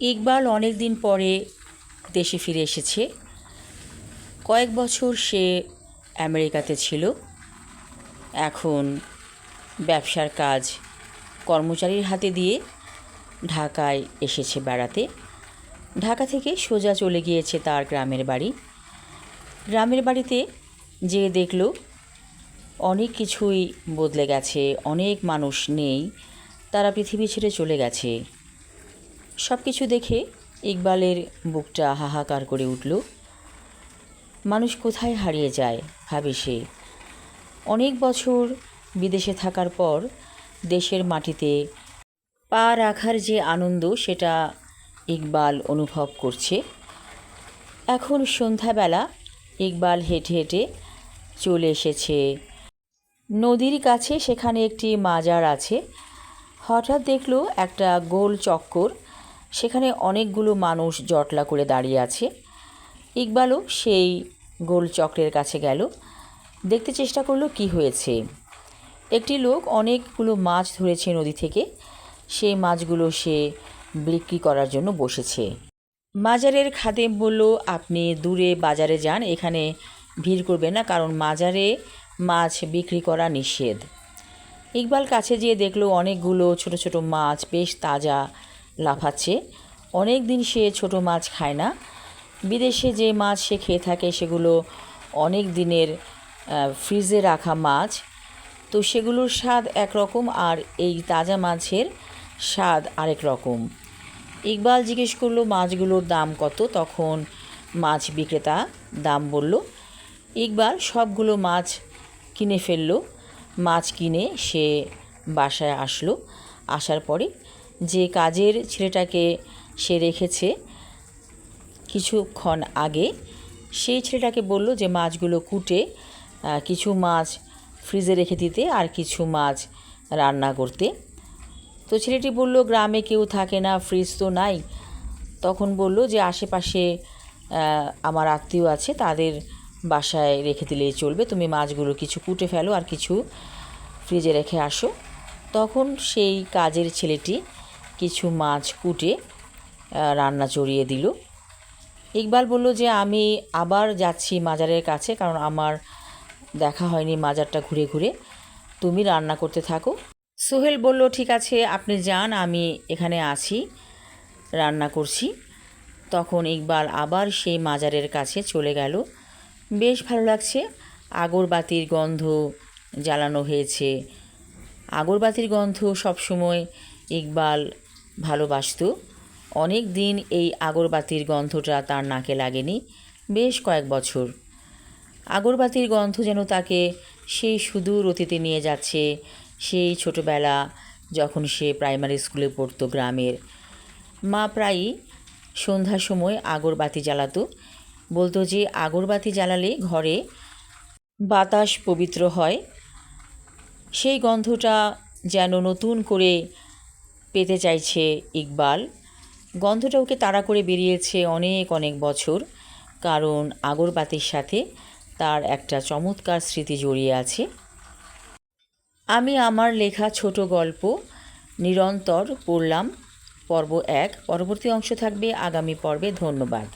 ইকবাল অনেক দিন পরে দেশে ফিরে এসেছে। কয়েক বছর সে আমেরিকাতে ছিল। এখন ব্যবসার কাজ কর্মচারীর হাতে দিয়ে ঢাকায় এসেছে বেড়াতে। ঢাকা থেকে সোজা চলে গিয়েছে তার গ্রামের বাড়ি। গ্রামের বাড়িতে যে দেখল, অনেক কিছুই বদলে গেছে, অনেক মানুষ নেই, তারা পৃথিবী ছেড়ে চলে গেছে। সব কিছু দেখে ইকবালের বুকটা হাহাকার করে উঠল। মানুষ কোথায় হারিয়ে যায় ভাবে সে। অনেক বছর বিদেশে থাকার পর দেশের মাটিতে পা রাখার যে আনন্দ, সেটা ইকবাল অনুভব করছে। এখন সন্ধ্যাবেলা ইকবাল হেঁটে হেঁটে চলে এসেছে। নদীর কাছে সেখানে একটি মাজার আছে। হঠাৎ দেখল একটা গোল চক্কর সেখানে অনেকগুলো মানুষ জটলা করে দাঁড়িয়ে আছে। ইকবালও সেই গোল চক্রের কাছে গেল। দেখতে চেষ্টা করল কি হয়েছে। একটি লোক অনেকগুলো মাছ ধরেছে নদী থেকে। সেই মাছগুলো সে বিক্রি করার জন্য বসেছে। মাজারের খাদেম বলল, আপনি দূরে বাজারে যান, এখানে ভিড় করবে না, কারণ মাজারে মাছ বিক্রি করা নিষেধ। ইকবাল কাছে যেয়ে দেখল, অনেকগুলো ছোট ছোট মাছ বেশ তাজা লাফাচ্ছে। অনেক দিন সে ছোট মাছ খায় না। বিদেশে যে মাছ সে খেয়ে থাকে সেগুলো অনেক দিনের ফ্রিজে রাখা মাছ। তো সেগুলোর স্বাদ একরকম আর এই তাজা মাছের স্বাদ আরেক রকম। ইকবাল জিজ্ঞেস করল, মাছগুলোর দাম কত? তখন মাছ বিক্রেতা দাম বলল, ইকবাল, সবগুলো মাছ কিনে ফেলল। মাছ কিনে সে বাসায় আসলো। আসার পরে যে কাজের ছেলেটাকে সে রেখেছে কিছুক্ষণ আগে, সেই ছেলেটাকে বলল যে মাছগুলো কুটে কিছু মাছ ফ্রিজে রেখে দিতে আর কিছু মাছ রান্না করতে। তো ছেলেটি বলল, গ্রামে কেউ থাকে না, ফ্রিজ তো নাই। তখন বলল যে, আশেপাশে আমার আত্মীয় আছে, তাদের বাসায় রেখে দিলেই চলবে। তুমি মাছগুলো কিছু কুটে ফেলো আর কিছু ফ্রিজে রেখে আসো। তখন সেই কাজের ছেলেটি কিছু মাছ কুটে রান্না চড়িয়ে দিল। ইকবাল বলল যে, আমি আবার যাচ্ছি মাজারের কাছে, কারণ আমার দেখা হয়নি মাজারটা ঘুরে ঘুরে। তুমি রান্না করতে থাকো। সোহেল বলল, ঠিক আছে, আপনি যান, আমি এখানে আছি, রান্না করছি। তখন ইকবাল আবার সেই মাজারের কাছে চলে গেল। বেশ ভালো লাগছে, আগরবাতির গন্ধ জ্বালানো হয়েছে। আগরবাতির গন্ধ সবসময় ইকবাল ভালোবাসতো। অনেক দিন এই আগরবাতির গন্ধটা তার নাকে লাগেনি, বেশ কয়েক বছর। আগরবাতির গন্ধ যেন তাকে সেই সুদূর অতীতে নিয়ে যাচ্ছে, সেই ছোটোবেলা যখন সে প্রাইমারি স্কুলে পড়তো গ্রামের। মা প্রায়ই সন্ধ্যার সময় আগরবাতি জ্বালাতো, বলতো যে আগরবাতি জ্বালালে ঘরে বাতাস পবিত্র হয়। সেই গন্ধটা যেন নতুন করে পেতে চাইছে ইকবাল। গন্ধটা ওকে তাড়া করে বেরিয়েছে অনেক অনেক বছর। কারণ আগরবাতির সাথে তার একটা চমৎকার স্মৃতি জড়িয়ে আছে। আমি আমার লেখা ছোট গল্প নিরন্তর পড়লাম। পর্ব এক। পরবর্তী অংশ থাকবে আগামী পর্বে। ধন্যবাদ।